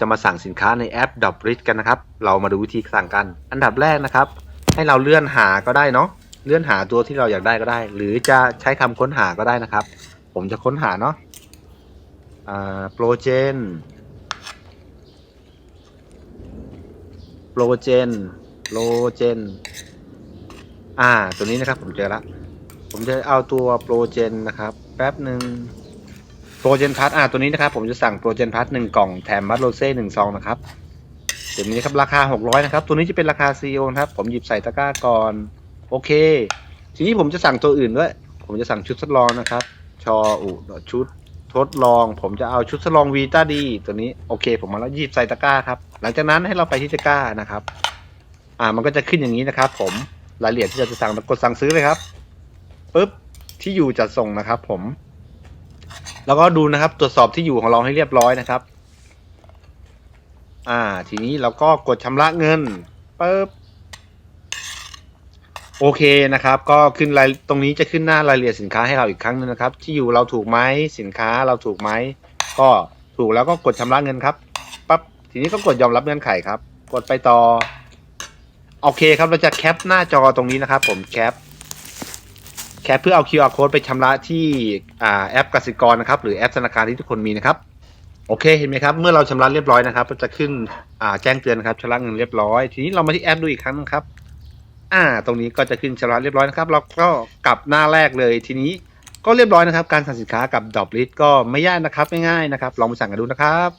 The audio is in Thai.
จะมาสั่งสินค้าในแอป d o p r i c กันนะครับ เรามาดูวิธีสั่งกัน อันดับแรกนะครับ ให้เราเลื่อนหาก็ได้เนาะเลื่อนหาตัวที่เราอยากได้ก็ได้ หรือจะใช้คำค้นหาก็ได้นะครับ ผมจะค้นหาเนาะอ่าโปรเจนโปรเจนโปรเจนอ่า ตัวนี้นะครับผมเจอละผมจะเอาตัวโปรเจนนะครับ แป๊บหนึ่ง รเจนพัทอ่าตัวนี้นะครับผมจะสั่งโปรเจนพัทหนึ่งกล่องแถมมัดโรเซ่หนึ่งซองนะครับเดี๋ยวนี้ครับราคาหกร้อยนะครับตัวนี้จะเป็นราคาซีโอนะครับผมหยิบใส่ตะกร้าก่อนโอเค ทีนี้ผมจะสั่งตัวอื่นด้วย ผมจะสั่งชุดทดลองนะครับ ชออุชุดทดลอง ผมจะเอาชุดทดลองวีต้าดีตัวนี้โอเค ผมมาแล้วหยิบใส่ตะกร้าครับหลังจากนั้นให้เราไปที่ตะกร้านะครับ อ่ามันก็จะขึ้นอย่างนี้นะครับ ผมรายละเอียดที่เราจะสั่งกดสั่งซื้อเลยครับปุ๊บที่อยู่จัดส่งนะครับ ผม แล้วก็ดูนะครับ ตรวจสอบที่อยู่ของเราให้เรียบร้อยนะครับ อ่า ทีนี้เราก็กดชำระเงินปุ๊บโอเคนะครับ ก็ขึ้นรายตรงนี้จะขึ้นหน้ารายละเอียดสินค้าให้เราอีกครั้งหนึงนะครับ ที่อยู่เราถูกไหมสินค้าเราถูกไหมก็ถูกแล้วก็กดชำระเงินครับปั๊บทีนี้ก็กดยอมรับเงื่อนไขครับ กดไปต่อ โอเคครับเราจะแคปหน้าจอตรงนี้นะครับ ผมแคป แคปเพื่อเอา QR code ไปชำระที่แอปกสิกรนะครับ หรือแอปธนาคารที่ทุกคนมีนะครับ โอเคเห็นไหมครับ เมื่อเราชำระเรียบร้อยนะครับก็จะขึ้นแจ้งเตือนนะครับชำระเงินเรียบร้อย ทีนี้เรามาที่แอปดูอีกครั้งนึงครับ อ่า ตรงนี้ก็จะขึ้นชำระเรียบร้อยนะครับ เราก็กลับหน้าแรกเลยทีนี้ก็เรียบร้อยนะครับ การสั่งสินค้ากับดอ p ลิสก็ไม่ยากนะครับง่ายๆนะครับ ลองไปสั่งกันดูนะครับ